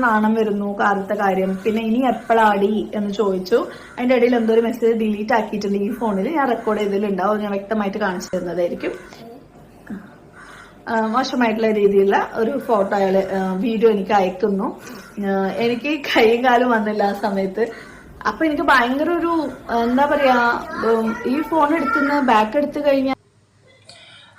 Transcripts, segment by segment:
നാണം വരുന്നു കാലത്തെ കാര്യം. പിന്നെ ഇനി എപ്പോഴാടി എന്ന് ചോദിച്ചു. അതിന്റെ ഇടയിൽ എന്തോ ഒരു മെസ്സേജ് ഡിലീറ്റ് ആക്കിയിട്ടുണ്ട് ഈ ഫോണിൽ ഞാൻ റെക്കോർഡ് ചെയ്തിട്ടുണ്ടാവും ഞാൻ വ്യക്തമായിട്ട് കാണിച്ചു തരുന്നതായിരിക്കും. മോശമായിട്ടുള്ള രീതിയിലുള്ള ഒരു ഫോട്ടോ അയാൾ വീഡിയോ എനിക്ക് അയക്കുന്നു. എനിക്ക് കൈയും കാലും വന്നില്ല ആ സമയത്ത്. അപ്പൊ എനിക്ക് ഭയങ്കര ഒരു എന്താ പറയാ ഈ ഫോൺ എടുക്കുന്ന ബാക്ക് എടുത്തു കഴിഞ്ഞാൽ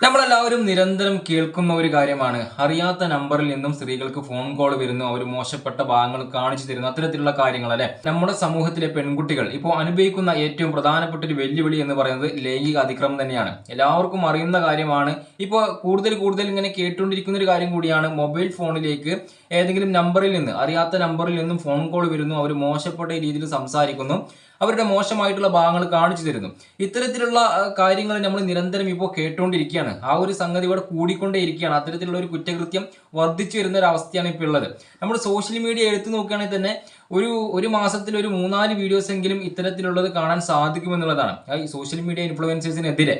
നമ്മളെല്ലാവരും നിരന്തരം കേൾക്കുന്ന ഒരു കാര്യമാണ്. അറിയാത്ത നമ്പറിൽ നിന്നും സ്ത്രീകൾക്ക് ഫോൺ കോൾ വരുന്നു. അവർ മോശപ്പെട്ട ഭാഗങ്ങൾ കാണിച്ചു തരുന്നു. അത്തരത്തിലുള്ള കാര്യങ്ങൾ അല്ലെ? നമ്മുടെ സമൂഹത്തിലെ പെൺകുട്ടികൾ ഇപ്പോൾ അനുഭവിക്കുന്ന ഏറ്റവും പ്രധാനപ്പെട്ട ഒരു വെല്ലുവിളി എന്ന് പറയുന്നത് ലൈംഗിക അതിക്രമം തന്നെയാണ്. എല്ലാവർക്കും അറിയുന്ന കാര്യമാണ്. ഇപ്പോൾ കൂടുതൽ കൂടുതൽ ഇങ്ങനെ കേട്ടുകൊണ്ടിരിക്കുന്ന ഒരു കാര്യം കൂടിയാണ്. മൊബൈൽ ഫോണിലേക്ക് ഏതെങ്കിലും നമ്പറിൽ നിന്ന് അറിയാത്ത നമ്പറിൽ നിന്നും ഫോൺ കോൾ വരുന്നു. അവർ മോശപ്പെട്ട രീതിയിൽ സംസാരിക്കുന്നു. അവരുടെ മോശമായിട്ടുള്ള ഭാഗങ്ങൾ കാണിച്ചു തരുന്നു. ഇത്തരത്തിലുള്ള കാര്യങ്ങൾ നമ്മൾ നിരന്തരം ഇപ്പോൾ കേട്ടുകൊണ്ടിരിക്കുകയാണ്. ആ ഒരു സംഗതി ഇവിടെ കൂടിക്കൊണ്ടേയിരിക്കുകയാണ്. അത്തരത്തിലുള്ള ഒരു കുറ്റകൃത്യം വർദ്ധിച്ചു വരുന്ന ഒരു അവസ്ഥയാണ് ഇപ്പോൾ ഉള്ളത്. നമ്മൾ സോഷ്യൽ മീഡിയ എടുത്തു നോക്കുകയാണെങ്കിൽ തന്നെ ഒരു ഒരു മാസത്തിൽ ഒരു മൂന്നാൽ വീഡിയോസ് എങ്കിലും ഇത്തരത്തിലുള്ളത് കാണാൻ സാധിക്കുമെന്നുള്ളതാണ്. ഈ സോഷ്യൽ മീഡിയ ഇൻഫ്ലുവൻസേഴ്സിനെതിരെ.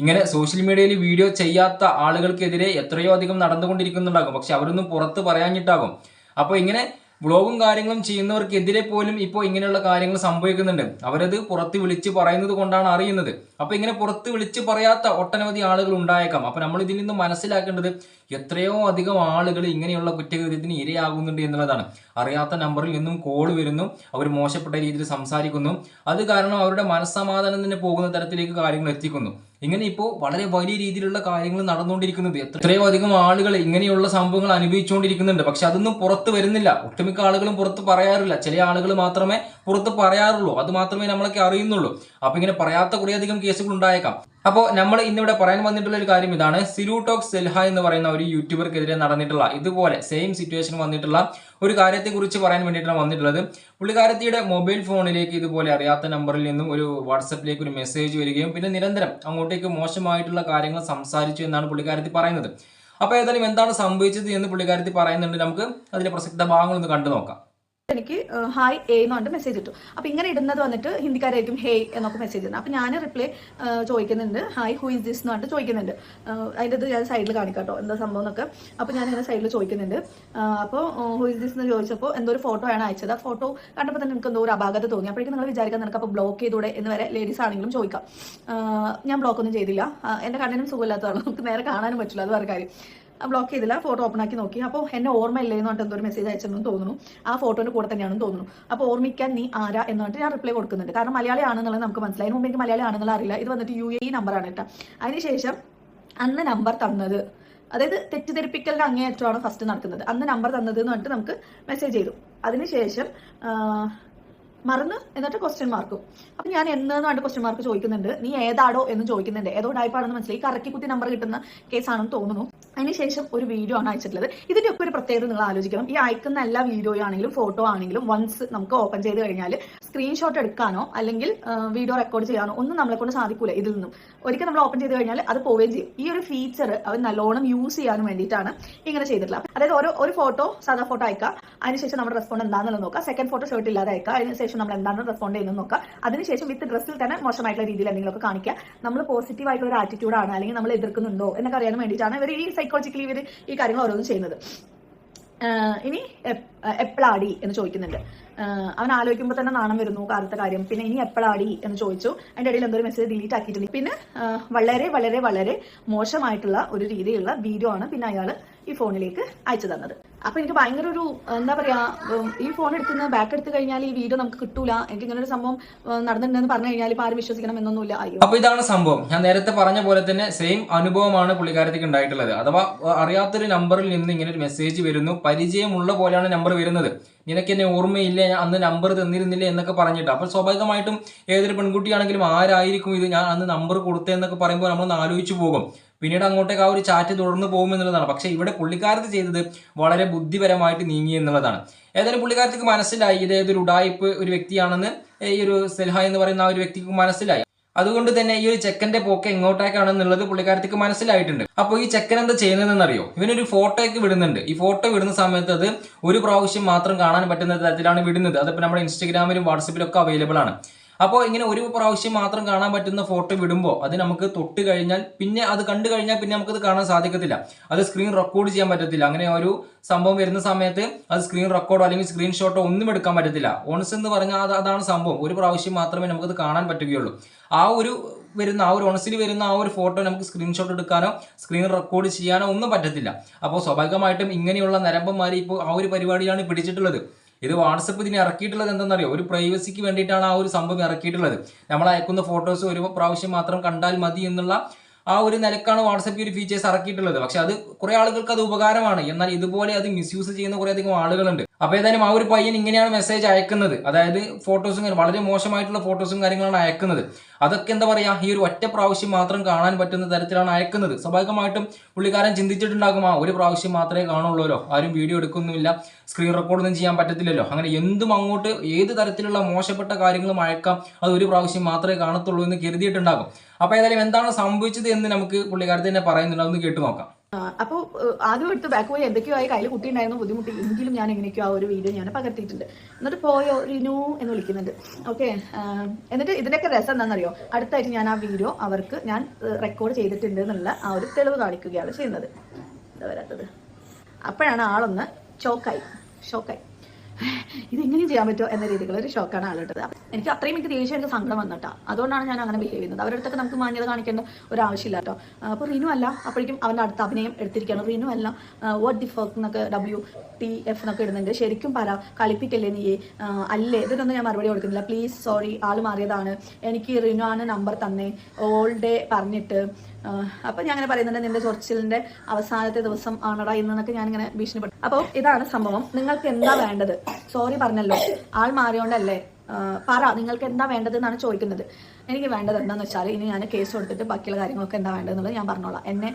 ഇങ്ങനെ സോഷ്യൽ മീഡിയയിൽ വീഡിയോ ചെയ്യാത്ത ആളുകൾക്കെതിരെ എത്രയോ അധികം നടന്നുകൊണ്ടിരിക്കുന്നുണ്ടാകും. പക്ഷെ അവരൊന്നും പുറത്ത് പറയാഞ്ഞിട്ടാകും. അപ്പോൾ ഇങ്ങനെ വ്ളോഗും കാര്യങ്ങളും ചെയ്യുന്നവർക്കെതിരെ പോലും ഇപ്പോൾ ഇങ്ങനെയുള്ള കാര്യങ്ങൾ സംഭവിക്കുന്നുണ്ട്. അവരത് പുറത്ത് വിളിച്ച് പറയുന്നത് കൊണ്ടാണ് അറിയുന്നത്. അപ്പോൾ ഇങ്ങനെ പുറത്ത് വിളിച്ച് പറയാത്ത ഒട്ടനവധി ആളുകൾ ഉണ്ടായേക്കാം. അപ്പോൾ നമ്മൾ ഇതിൽ നിന്ന് മനസ്സിലാക്കേണ്ടത് എത്രയോ അധികം ആളുകൾ ഇങ്ങനെയുള്ള കുറ്റകൃത്യത്തിന് ഇരയാകുന്നുണ്ട് എന്നുള്ളതാണ്. അറിയാത്ത നമ്പറിൽ നിന്നും കോൾ വരുന്നു. അവർ മോശപ്പെട്ട രീതിയിൽ സംസാരിക്കുന്നു. അത് കാരണം അവരുടെ മനസ്സമാധാനം തന്നെ പോകുന്ന തരത്തിലേക്ക് കാര്യങ്ങൾ എത്തിക്കുന്നു. ഇങ്ങനെ ഇപ്പോൾ വളരെ വലിയ രീതിയിലുള്ള കാര്യങ്ങൾ നടന്നുകൊണ്ടിരിക്കുന്നത് എത്രയോ അധികം ആളുകൾ ഇങ്ങനെയുള്ള സംഭവങ്ങൾ അനുഭവിച്ചുകൊണ്ടിരിക്കുന്നുണ്ട്. പക്ഷെ അതൊന്നും പുറത്ത് വരുന്നില്ല. ഒട്ടുമിക്ക ആളുകളും പുറത്ത് പറയാറില്ല. ചില ആളുകൾ മാത്രമേ പുറത്ത് പറയാറുള്ളൂ. അത് മാത്രമേ നമ്മളൊക്കെ അറിയുന്നുള്ളൂ. അപ്പൊ ഇങ്ങനെ പറയാത്ത കുറേയധികം കേസുകൾ ഉണ്ടായേക്കാം. അപ്പോൾ നമ്മൾ ഇന്നിവിടെ പറയാൻ വന്നിട്ടുള്ള ഒരു കാര്യം ഇതാണ്. സിലു ടോക്സ് സെൽഹ എന്ന് പറയുന്ന ഒരു യൂട്യൂബർക്കെതിരെ നടന്നിട്ടുള്ള ഇതുപോലെ സെയിം സിറ്റുവേഷൻ വന്നിട്ടുള്ള ഒരു കാര്യത്തെക്കുറിച്ച് പറയാൻ വേണ്ടിയിട്ടാണ് വന്നിട്ടുള്ളത്. പുള്ളിക്കാരത്തിയുടെ മൊബൈൽ ഫോണിലേക്ക് ഇതുപോലെ അറിയാത്ത നമ്പറിൽ നിന്നും ഒരു വാട്സപ്പിലേക്ക് ഒരു മെസ്സേജ് വരികയും പിന്നെ നിരന്തരം അങ്ങോട്ടേക്ക് മോശമായിട്ടുള്ള കാര്യങ്ങൾ സംസാരിച്ചു എന്നാണ് പുള്ളിക്കാരത്തി പറയുന്നത്. അപ്പോൾ ഏതായാലും എന്താണ് സംഭവിച്ചത് എന്ന് പുള്ളിക്കാരത്തി പറയുന്നുണ്ട്. നമുക്ക് അതിലെ പ്രസക്ത ഭാഗങ്ങളൊന്ന് കണ്ടു നോക്കാം എനിക്ക് ഹായ് എ എന്ന് പറഞ്ഞിട്ട് മെസ്സേജ് ഇട്ടു. അപ്പൊ ഇങ്ങനെ ഇടുന്നത് വന്നിട്ട് ഹിന്ദിക്കാരായിരിക്കും ഹേയ് എന്നൊക്കെ മെസ്സേജ് ഇടുന്നത്. അപ്പൊ ഞാൻ റിപ്ലൈ ചോദിക്കുന്നുണ്ട്. ഹായ് ഹു ഇസ് ദിസ് എന്ന് പറഞ്ഞിട്ട് ചോദിക്കുന്നുണ്ട്. അതിന്റെ ഇത് ഞാൻ സൈഡിൽ കാണിക്കാട്ടോ എന്താ സംഭവം എന്നൊക്കെ. അപ്പൊ ഞാൻ ഇങ്ങനെ സൈഡിൽ ചോദിക്കുന്നുണ്ട്. അപ്പോൾ ഹു ഇസ് ദിസ് എന്ന് ചോദിച്ചപ്പോൾ എന്തോ ഒരു ഫോട്ടോ ആണ് അയച്ചത്. ആ ഫോട്ടോ കണ്ടപ്പോൾ തന്നെ എനിക്ക് എന്തോ ഒരു അപാകത തോന്നി. അപ്പോഴേക്കും നിങ്ങൾ വിചാരിക്കാൻ നിനക്ക് അപ്പോൾ ബ്ലോക്ക് ചെയ്തൂടെ എന്ന് വരെ ലേഡീസ് ആണെങ്കിലും ചോദിക്കാം. ഞാൻ ബ്ലോക്ക് ഒന്നും ചെയ്തില്ല. എന്റെ കണ്ണിനും സുഖമില്ലാത്തതാണ്. നമുക്ക് നേരെ കാണാനും പറ്റില്ല അത് വേറെ കാര്യം. ബ്ലോക്ക് ചെയ്തില്ല. ഫോട്ടോ ഓപ്പൺ ആക്കി നോക്കി. അപ്പോൾ എന്നെ ഓർമ്മയില്ലേ എന്ന് പറഞ്ഞിട്ട് എന്തോ ഒരു മെസ്സേജ് അയച്ചെന്ന് തോന്നുന്നു. ആ ഫോട്ടോന്റെ കൂടെ തന്നെയാണെന്ന് തോന്നുന്നു. അപ്പോൾ ഓർമ്മിക്കാൻ നീ ആരാ എന്ന് പറഞ്ഞിട്ട് ഞാൻ റിപ്ലൈ കൊടുക്കുന്നുണ്ട്. കാരണം മലയാളി ആണെന്നുള്ളത് നമുക്ക് മനസ്സിലായി. മുമ്പ് എനിക്ക് മലയാളി ആണെന്നുള്ള അറിയില്ല. ഇത് വന്നിട്ട് യു എ നമ്പറാണ് കേട്ടോ. അതിനുശേഷം അന്ന് നമ്പർ തന്നത്. അതായത് തെറ്റിദ്ധരിപ്പിക്കലിന്റെ അങ്ങേയറ്റമാണ് ഫസ്റ്റ് നടക്കുന്നത്. അന്ന് നമ്പർ തന്നത് എന്ന് പറഞ്ഞിട്ട് നമുക്ക് മെസ്സേജ് ചെയ്തു. അതിനുശേഷം മറന്ന് എന്നിട്ട് ക്വസ്റ്റ്യൻ മാർക്കും അപ്പൊ ഞാൻ എന്ന് പറഞ്ഞ ക്വസ്റ്റ്യൻ മാർക്ക് ചോദിക്കുന്നുണ്ട്. നീ ഏതാടോ എന്ന് ചോദിക്കുന്നുണ്ട്. ഏതോ ഡൈപ്പാണെന്ന് മനസ്സിലായി. കറക്കി കുത്തി നമ്പർ കിട്ടുന്ന കേസാണെന്ന് തോന്നുന്നു. അതിനുശേഷം ഒരു വീഡിയോ ആണ് അയച്ചിട്ടുള്ളത്. ഇതിന്റെ ഒക്കെ ഒരു പ്രത്യേകത നിങ്ങൾ ആലോചിക്കണം. ഈ അയക്കുന്ന എല്ലാ വീഡിയോ ആണെങ്കിലും ഫോട്ടോ ആണെങ്കിലും വൺസ് നമുക്ക് ഓപ്പൺ ചെയ്ത് കഴിഞ്ഞാൽ സ്ക്രീൻഷോട്ട് എടുക്കാനോ അല്ലെങ്കിൽ വീഡിയോ റെക്കോർഡ് ചെയ്യാനോ ഒന്നും നമ്മളെ കൊണ്ട് സാധിക്കൂല ഇതിൽ നിന്നും. ഒരിക്കൽ നമ്മൾ ഓപ്പൺ ചെയ്ത് കഴിഞ്ഞാൽ അത് പോവുകയും ചെയ്യും. ഈ ഒരു ഫീച്ചർ അവർ നല്ലോണം യൂസ് ചെയ്യാൻ വേണ്ടിയിട്ടാണ് ഇങ്ങനെ ചെയ്തിട്ടുള്ളത്. അതായത് ഓരോ ഒരു ഫോട്ടോ സാധാ ഫോട്ടോ അയക്കുക അതിനുശേഷം നമ്മുടെ റെസ്പോണ്ട് എന്താണെന്നുള്ളത് നോക്കുക സെക്കൻഡ് ഫോട്ടോ ഷർട്ട് ഇല്ലാതെ അയക്കുക അതിനുശേഷം നമ്മൾ എന്താണ് റെസ്പോണ്ട് ചെയ്യുന്നത് നോക്കുക അതിനുശേഷം വിത്ത് ഡ്രസ്സിൽ തന്നെ മോശമായിട്ടുള്ള രീതിയിൽ എന്തെങ്കിലുമൊക്കെ കാണിക്കുക നമ്മൾ പോസിറ്റീവ് ആയിട്ടുള്ള ഒരു ആറ്റിറ്റ്യൂഡാണ് അല്ലെങ്കിൽ നമ്മൾ എതിർക്കുന്നുണ്ടോ എന്നൊക്കെ അറിയാൻ വേണ്ടിയിട്ടാണ് ഇവർ ഈ സൈക്കോളജിക്കലി ഇവർ ഈ കാര്യങ്ങൾ ഓരോന്നും ചെയ്യുന്നത്. ഇനി എപ്പോഴാടി എന്ന് ചോദിക്കുന്നുണ്ട്. അവൻ ആലോചിക്കുമ്പോൾ തന്നെ നാണം വരുന്നു കാലത്തെ കാര്യം. പിന്നെ ഇനി എപ്പോഴാടി എന്ന് ചോദിച്ചു. അതിന്റെ ഇടയിൽ എന്തോ ഒരു മെസ്സേജ് ഡിലീറ്റ് ആക്കിയിട്ടുണ്ട്. പിന്നെ വളരെ വളരെ വളരെ മോശമായിട്ടുള്ള ഒരു രീതിയിലുള്ള വീഡിയോ ആണ് പിന്നെ അയാൾ ഈ ഫോണിലേക്ക് അയച്ചു തന്നത്. അപ്പൊ എനിക്ക് ഭയങ്കര ഒരു എന്താ പറയാ ഈ ഫോൺ എടുക്കുന്ന ബാക്ക് എടുത്തു കഴിഞ്ഞാൽ ഈ വീഡിയോ നമുക്ക് കിട്ടൂല. എനിക്ക് ഇങ്ങനെ ഒരു സംഭവം നടന്നിട്ടുണ്ടെന്ന് പറഞ്ഞു കഴിഞ്ഞാൽ ഇപ്പൊ ആരും വിശ്വസിക്കണം എന്നൊന്നുമില്ല. അയ്യോ. അപ്പൊ ഇതാണ് സംഭവം. ഞാൻ നേരത്തെ പറഞ്ഞ പോലെ തന്നെ സെയിം അനുഭവമാണ് പുള്ളിക്കാരത്തേക്ക് ഉണ്ടായിട്ടുള്ളത്. അഥവാ അറിയാത്തൊരു നമ്പറിൽ നിന്ന് ഇങ്ങനെ ഒരു മെസ്സേജ് വരുന്നു. പരിചയമുള്ള പോലെയാണ് നമ്പർ വരുന്നത്. നിനക്ക് എന്നെ ഓർമ്മയില്ല ഞാൻ അന്ന് നമ്പർ തന്നിരുന്നില്ല എന്നൊക്കെ പറഞ്ഞിട്ട്. അപ്പോൾ സ്വാഭാവികമായിട്ടും ഏതൊരു പെൺകുട്ടിയാണെങ്കിലും ആരായിരിക്കും ഇത്? ഞാൻ അന്ന് നമ്പർ കൊടുത്തതെന്നൊക്കെ പറയുമ്പോൾ നമ്മൾ ആലോചിച്ചു പോകും. പിന്നീട് അങ്ങോട്ടേക്ക് ആ ഒരു ചാറ്റ് തുടർന്ന് പോകും എന്നുള്ളതാണ് പക്ഷെ ഇവിടെ പുള്ളിക്കാരത്ത് ചെയ്തത് വളരെ ബുദ്ധിപരമായിട്ട് നീങ്ങി എന്നുള്ളതാണ്. ഏതായാലും പുള്ളിക്കാരത്തേക്ക് മനസ്സിലായി. ഇത് ഒരു ഉടായ്പ് ഒരു വ്യക്തിയാണെന്ന് ഈ ഒരു സെൽഹ എന്ന് പറയുന്ന ആ ഒരു വ്യക്തിക്ക് മനസ്സിലായി. അതുകൊണ്ട് തന്നെ ഈ ഒരു ചെക്കന്റെ പോക്ക് എങ്ങോട്ടേക്കാണെന്നുള്ളത് പുള്ളിക്കാരത്തേക്ക് മനസ്സിലായിട്ടുണ്ട്. അപ്പോൾ ഈ ചെക്കൻ എന്താ ചെയ്യുന്നതെന്നറിയോ? ഇവനൊരു ഫോട്ടോയ്ക്ക് വിടുന്നുണ്ട്. ഈ ഫോട്ടോ വിടുന്ന സമയത്ത് അത് ഒരു പ്രാവശ്യം മാത്രം കാണാൻ പറ്റുന്ന തരത്തിലാണ് വിടുന്നത്. അതിപ്പോൾ നമ്മുടെ ഇൻസ്റ്റഗ്രാമിലും വാട്സപ്പിലും ഒക്കെ അവൈലബിൾ ആണ്. അപ്പോൾ ഇങ്ങനെ ഒരു പ്രാവശ്യം മാത്രം കാണാൻ പറ്റുന്ന ഫോട്ടോ വിടുമ്പോൾ അത് നമുക്ക് തൊട്ട് കഴിഞ്ഞാൽ പിന്നെ അത് കണ്ടു കഴിഞ്ഞാൽ പിന്നെ നമുക്കത് കാണാൻ സാധിക്കത്തില്ല. അത് സ്ക്രീൻ റെക്കോർഡ് ചെയ്യാൻ പറ്റത്തില്ല. അങ്ങനെ ഒരു സംഭവം വരുന്ന സമയത്ത് അത് സ്ക്രീൻ റെക്കോർഡോ അല്ലെങ്കിൽ സ്ക്രീൻഷോട്ടോ ഒന്നും എടുക്കാൻ പറ്റത്തില്ല. ഓൺസ് എന്ന് പറഞ്ഞാൽ അത് അതാണ് സംഭവം. ഒരു പ്രാവശ്യം മാത്രമേ നമുക്കത് കാണാൻ പറ്റുകയുള്ളൂ. ആ ഒരു വരുന്ന ആ ഒരു ഓണസിൽ വരുന്ന ആ ഒരു ഫോട്ടോ നമുക്ക് സ്ക്രീൻഷോട്ട് എടുക്കാനോ സ്ക്രീൻ റെക്കോർഡ് ചെയ്യാനോ ഒന്നും പറ്റത്തില്ല. അപ്പോൾ സ്വാഭാവികമായിട്ടും ഇങ്ങനെയുള്ള നരമ്പന്മാർ ഇപ്പോൾ ആ ഒരു പരിപാടിയാണ് പിടിച്ചിട്ടുള്ളത്. ഇത് വാട്സപ്പ് ഇതിന് ഇറക്കിയിട്ടുള്ളത് എന്തെന്നറിയോ? ഒരു പ്രൈവസിക്ക് വേണ്ടിയിട്ടാണ് ആ ഒരു സംഭവം ഇറക്കിയിട്ടുള്ളത്. നമ്മൾ അയക്കുന്ന ഫോട്ടോസ് ഒരു പ്രാവശ്യം മാത്രം കണ്ടാൽ മതി എന്നുള്ള ആ ഒരു നിലക്കാണ് വാട്സപ്പ് ഒരു ഫീച്ചേഴ്സ് ഇറക്കിയിട്ടുള്ളത്. പക്ഷെ അത് കുറെ ആളുകൾക്ക് അത് ഉപകാരമാണ്. എന്നാൽ ഇതുപോലെ അത് മിസ്യൂസ് ചെയ്യുന്ന കുറെ അധികം ആളുകളുണ്ട്. അപ്പൊ ഏതായാലും ആ ഒരു പയ്യൻ ഇങ്ങനെയാണ് മെസ്സേജ് അയക്കുന്നത്. അതായത് ഫോട്ടോസും വളരെ മോശമായിട്ടുള്ള ഫോട്ടോസും കാര്യങ്ങളാണ് അയക്കുന്നത്. അതൊക്കെ എന്താ പറയാ ഈ ഒരു ഒറ്റ പ്രാവശ്യം മാത്രം കാണാൻ പറ്റുന്ന തരത്തിലാണ് അയക്കുന്നത്. സ്വാഭാവികമായിട്ടും പുള്ളിക്കാരൻ ചിന്തിച്ചിട്ടുണ്ടാകും ആ ഒരു പ്രാവശ്യം മാത്രമേ കാണുള്ളൂല്ലോ. ആരും വീഡിയോ എടുക്കുന്നുമില്ല. സ്ക്രീൻ റെക്കോർഡൊന്നും ചെയ്യാൻ പറ്റത്തില്ലല്ലോ. അങ്ങനെ എന്തും അങ്ങോട്ട് ഏത് തരത്തിലുള്ള മോശപ്പെട്ട കാര്യങ്ങളും അയക്കാം. അത് ഒരു പ്രാവശ്യം മാത്രമേ കാണത്തുള്ളൂ എന്ന് കരുതിയിട്ടുണ്ടാകും. അപ്പൊ ഏതായാലും എന്താണ് സംഭവിച്ചത് എന്ന് നമുക്ക് പുള്ളിക്കാരത്തെ തന്നെ പറയുന്നുണ്ട്. ഒന്ന് കേട്ടു നോക്കാം. അപ്പോൾ ആദ്യം എടുത്ത് ബാക്ക് പോയി. എന്തൊക്കെയോ ആയി. കയ്യിൽ കുട്ടിയുണ്ടായിരുന്നു. ബുദ്ധിമുട്ടി. എങ്കിലും ഞാൻ എങ്ങനെയൊക്കെയോ ആ ഒരു വീഡിയോ ഞാൻ പകർത്തിയിട്ടുണ്ട്. എന്നിട്ട് പോയോ? റിനു എന്ന് വിളിക്കുന്നുണ്ട്. ഓക്കെ എന്നിട്ട് ഇതിന്റെയൊക്കെ രസം എന്താണെന്നറിയോ? അടുത്തായിട്ട് ഞാൻ ആ വീഡിയോ അവർക്ക് ഞാൻ റെക്കോർഡ് ചെയ്തിട്ടുണ്ട് എന്നുള്ള ആ ഒരു തെളിവ് കാണിക്കുകയാണ് ചെയ്യുന്നത്. എന്താ വരാത്തത്? അപ്പോഴാണ് ആളൊന്ന് ഷോക്കായി ഷോക്കായി ഇതെങ്ങനെയും ചെയ്യാൻ പറ്റുമോ എന്ന രീതിയിലുള്ള ഒരു ഷോക്കാണ് ആളിട്ടത് എനിക്ക് അത്രയും എനിക്ക് ദേഷ്യം എനിക്ക് സങ്കടം വന്നിട്ടാ. അതുകൊണ്ടാണ് ഞാൻ അങ്ങനെ ബിഹേവ് ചെയ്യുന്നത്. അവരുടെ അടുത്തൊക്കെ നമുക്ക് മാന്യത കാണിക്കേണ്ട ഒരു ആവശ്യമില്ല കേട്ടോ അപ്പോൾ റിനു അല്ല. അപ്പോഴേക്കും അവന്റെ അടുത്ത അഭിനയം എടുത്തിരിക്കുകയാണ്. റിനു അല്ല. വാട്ട് ദി ഫർക്ക് എന്നൊക്കെ ഡബ്ല്യു ടി എഫ് എന്നൊക്കെ ഇടുന്നുണ്ട്. ശരിക്കും പറ കളിപ്പിക്കല്ലേ നീ? അല്ലേ? ഇതിനൊന്നും ഞാൻ മറുപടി കൊടുക്കുന്നില്ല. പ്ലീസ് സോറി ആൾ മാറിയതാണ്. എനിക്ക് റിനു ആണ് നമ്പർ തന്നെ. ഓൾ ഡേ പറഞ്ഞിട്ട് അപ്പം ഞാൻ അങ്ങനെ പറയുന്നുണ്ട് നിന്റെ ചൊറിച്ചിലിന്റെ അവസാനത്തെ ദിവസം ആണടാ ഇന്നൊക്കെ ഞാൻ ഇങ്ങനെ ഭീഷണിപ്പെട്ടു അപ്പോൾ ഇതാണ് സംഭവം. നിങ്ങൾക്ക് എന്താ വേണ്ടത്? സോറി പറഞ്ഞല്ലോ. ആൾ മാറിയോണ്ടല്ലേ? പറ നിങ്ങൾക്ക് എന്താ വേണ്ടത് എന്നാണ് ചോദിക്കുന്നത്. എനിക്ക് വേണ്ടത് എന്താണെന്ന് വെച്ചാൽ ഇനി ഞാൻ കേസ് കൊടുത്തിട്ട് ബാക്കിയുള്ള കാര്യങ്ങളൊക്കെ എന്താ വേണ്ടതെന്നുള്ളത് ഞാൻ പറഞ്ഞോളാം. എന്നെ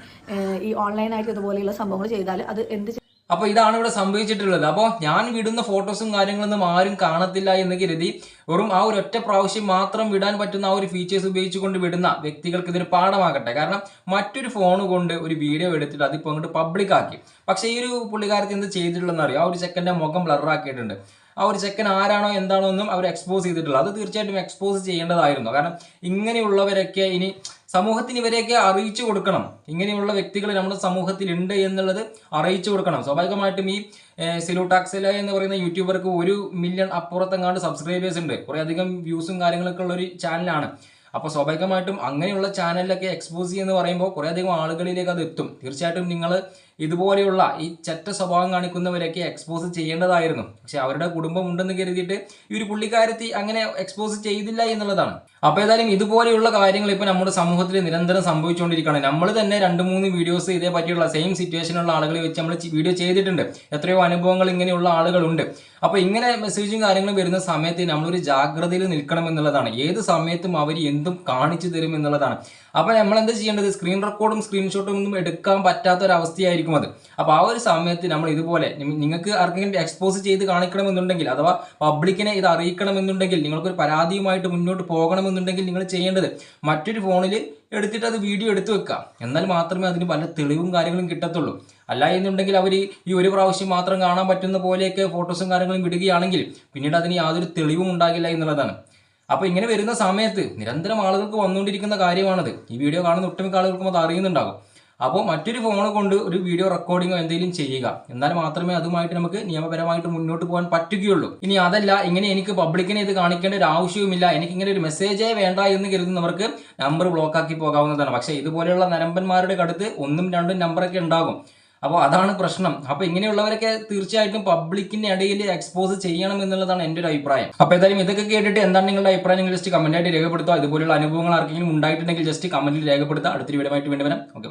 ഈ ഓൺലൈനായിട്ട് ഇതുപോലെയുള്ള സംഭവങ്ങൾ ചെയ്താൽ അത് എന്ത് അപ്പൊ ഇതാണ് ഇവിടെ സംഭവിച്ചിട്ടുള്ളത്. അപ്പോൾ ഞാൻ വിടുന്ന ഫോട്ടോസും കാര്യങ്ങളൊന്നും ആരും കാണത്തില്ല എന്ന് കരുതി വെറും ആ ഒരു ഒറ്റ പ്രാവശ്യം മാത്രം വിടാൻ പറ്റുന്ന ആ ഒരു ഫീച്ചേഴ്സ് ഉപയോഗിച്ചുകൊണ്ട് വിടുന്ന വ്യക്തികൾക്ക് ഇതൊരു പാഠമാകട്ടെ. കാരണം മറ്റൊരു ഫോൺ കൊണ്ട് ഒരു വീഡിയോ എടുത്തിട്ട് അതിപ്പോൾ അങ്ങോട്ട് പബ്ലിക് ആക്കി. പക്ഷേ ഈ ഒരു പുള്ളിക്കാരത്തി എന്ത് ചെയ്തിട്ടുള്ളതെന്ന് അറിയാം? ആ ഒരു ചെക്കന്റെ മുഖം ബ്ലറാക്കിയിട്ടുണ്ട് ആ ഒരു ചെക്കൻ ആരാണോ എന്താണോ എന്നും അവർ എക്സ്പോസ് ചെയ്തിട്ടുള്ളത്. അത് തീർച്ചയായിട്ടും എക്സ്പോസ് ചെയ്യേണ്ടതായിരുന്നു. കാരണം ഇങ്ങനെയുള്ളവരൊക്കെ ഇനി സമൂഹത്തിന് ഇവരെയൊക്കെ അറിയിച്ചു കൊടുക്കണം. ഇങ്ങനെയുള്ള വ്യക്തികൾ നമ്മുടെ സമൂഹത്തിൽ ഉണ്ട് എന്നുള്ളത് അറിയിച്ചു കൊടുക്കണം. സ്വാഭാവികമായിട്ടും ഈ സിലൂട്ടാക്സല എന്ന് പറയുന്ന യൂട്യൂബർക്ക് ഒരു മില്യൺ അപ്പുറത്തെങ്ങാണ്ട് സബ്സ്ക്രൈബേഴ്സ് ഉണ്ട്. കുറേ അധികം വ്യൂസും കാര്യങ്ങളൊക്കെ ഉള്ള ഒരു ചാനലാണ്. അപ്പോൾ സ്വാഭാവികമായിട്ടും അങ്ങനെയുള്ള ചാനലിലൊക്കെ എക്സ്പോസ് ചെയ്യുന്ന പറയുമ്പോൾ കുറേ അധികം ആളുകളിലേക്ക് അത് എത്തും. തീർച്ചയായിട്ടും നിങ്ങൾ ഇതുപോലെയുള്ള ഈ ചെറ്റ സ്വഭാവം കാണിക്കുന്നവരൊക്കെ എക്സ്പോസ് ചെയ്യേണ്ടതായിരുന്നു. പക്ഷെ അവരുടെ കുടുംബം ഉണ്ടെന്ന് കരുതിയിട്ട് ഈ ഒരു പുള്ളിക്കാരത്തി അങ്ങനെ എക്സ്പോസ് ചെയ്തില്ല എന്നുള്ളതാണ്. അപ്പോൾ ഏതായാലും ഇതുപോലെയുള്ള കാര്യങ്ങൾ ഇപ്പോൾ നമ്മുടെ സമൂഹത്തിൽ നിരന്തരം സംഭവിച്ചുകൊണ്ടിരിക്കുകയാണ്. നമ്മൾ തന്നെ രണ്ട് മൂന്ന് വീഡിയോസ് ഇതേ പറ്റിയുള്ള സെയിം സിറ്റുവേഷനുള്ള ആളുകളെ വെച്ച് നമ്മൾ വീഡിയോ ചെയ്തിട്ടുണ്ട്. എത്രയോ അനുഭവങ്ങൾ ഇങ്ങനെയുള്ള ആളുകളുണ്ട്. അപ്പോൾ ഇങ്ങനെ മെസ്സേജും കാര്യങ്ങളും വരുന്ന സമയത്ത് നമ്മളൊരു ജാഗ്രതയിൽ നിൽക്കണം എന്നുള്ളതാണ്. ഏത് സമയത്തും അവർ എന്തും കാണിച്ചു തരും എന്നുള്ളതാണ്. അപ്പോൾ നമ്മൾ എന്താ ചെയ്യേണ്ടത് സ്ക്രീൻ റെക്കോർഡും സ്ക്രീൻഷോട്ടും ഒന്നും എടുക്കാൻ പറ്റാത്ത ഒരു അവസ്ഥയായിരിക്കും അത്. അപ്പോൾ ആ ഒരു സമയത്ത് നമ്മൾ ഇതുപോലെ നിങ്ങൾക്ക് ആർക്കെങ്കിലും എക്സ്പോസ് ചെയ്ത് കാണിക്കണമെന്നുണ്ടെങ്കിൽ അഥവാ പബ്ലിക്കിനെ ഇത് അറിയിക്കണമെന്നുണ്ടെങ്കിൽ നിങ്ങൾക്കൊരു പരാതിയുമായിട്ട് മുന്നോട്ട് പോകണമെന്നുണ്ടെങ്കിൽ നിങ്ങൾ ചെയ്യേണ്ടത് മറ്റൊരു ഫോണിൽ എടുത്തിട്ട് അത് വീഡിയോ എടുത്തു വെക്കുക എന്നാൽ മാത്രമേ അതിന് പല തെളിവും കാര്യങ്ങളും കിട്ടത്തുള്ളൂ. അല്ല എന്നുണ്ടെങ്കിൽ അവർ ഈ ഒരു പ്രാവശ്യം മാത്രം കാണാൻ പറ്റുന്ന പോലെയൊക്കെ ഫോട്ടോസും കാര്യങ്ങളും വിടുകയാണെങ്കിൽ പിന്നീട് അതിന് യാതൊരു തെളിവും ഉണ്ടാകില്ല എന്നുള്ളതാണ്. അപ്പോൾ ഇങ്ങനെ വരുന്ന സമയത്ത് നിരന്തരം ആളുകൾക്ക് വന്നുകൊണ്ടിരിക്കുന്ന കാര്യമാണത്. ഈ വീഡിയോ കാണുന്ന ഒട്ടുമിക്ക ആളുകൾക്കും അത് അറിയുന്നുണ്ടാകും. അപ്പോൾ മറ്റൊരു ഫോൺ കൊണ്ട് ഒരു വീഡിയോ റെക്കോർഡിങ്ങോ എന്തെങ്കിലും ചെയ്യുക. എന്നാൽ മാത്രമേ അതുമായിട്ട് നമുക്ക് നിയമപരമായിട്ട് മുന്നോട്ട് പോകാൻ പറ്റുകയുള്ളൂ. ഇനി അതല്ല ഇങ്ങനെ എനിക്ക് പബ്ലിക്കിനെ ഇത് കാണിക്കേണ്ട ഒരു ആവശ്യവുമില്ല. എനിക്ക് ഇങ്ങനെ ഒരു മെസ്സേജേ വേണ്ട എന്ന് കരുതുന്നവർക്ക് നമ്പർ ബ്ലോക്ക് ആക്കി പോകാവുന്നതാണ്. പക്ഷേ ഇതുപോലെയുള്ള നരമ്പന്മാരുടെ കടുത്ത് ഒന്നും രണ്ടും നമ്പറൊക്കെ ഉണ്ടാകും. അപ്പോൾ അതാണ് പ്രശ്നം. അപ്പോൾ ഇങ്ങനെയുള്ളവരൊക്കെ തീർച്ചയായിട്ടും പബ്ലിക്കിന്റെ ഇടയിൽ എക്സ്പോസ് ചെയ്യണം എന്നുള്ളതാണ് എന്റെ ഒരു അഭിപ്രായം. അപ്പോൾ ഏതായാലും ഇതൊക്കെ കേട്ടിട്ട് എന്താണ് നിങ്ങളുടെ അഭിപ്രായം? നിങ്ങൾ ജസ്റ്റ് കമന്റ് ആയിട്ട് രേഖപ്പെടുത്തുക. ഇതുപോലുള്ള അനുഭവങ്ങൾ ആർക്കെങ്കിലും ഉണ്ടായിട്ടുണ്ടെങ്കിൽ ജസ്റ്റ് കമന്റിൽ രേഖപ്പെടുത്തുക. അടുത്തൊരു വീഡിയോ ആയിട്ട് വീണ്ടും വരാം. ഓക്കെ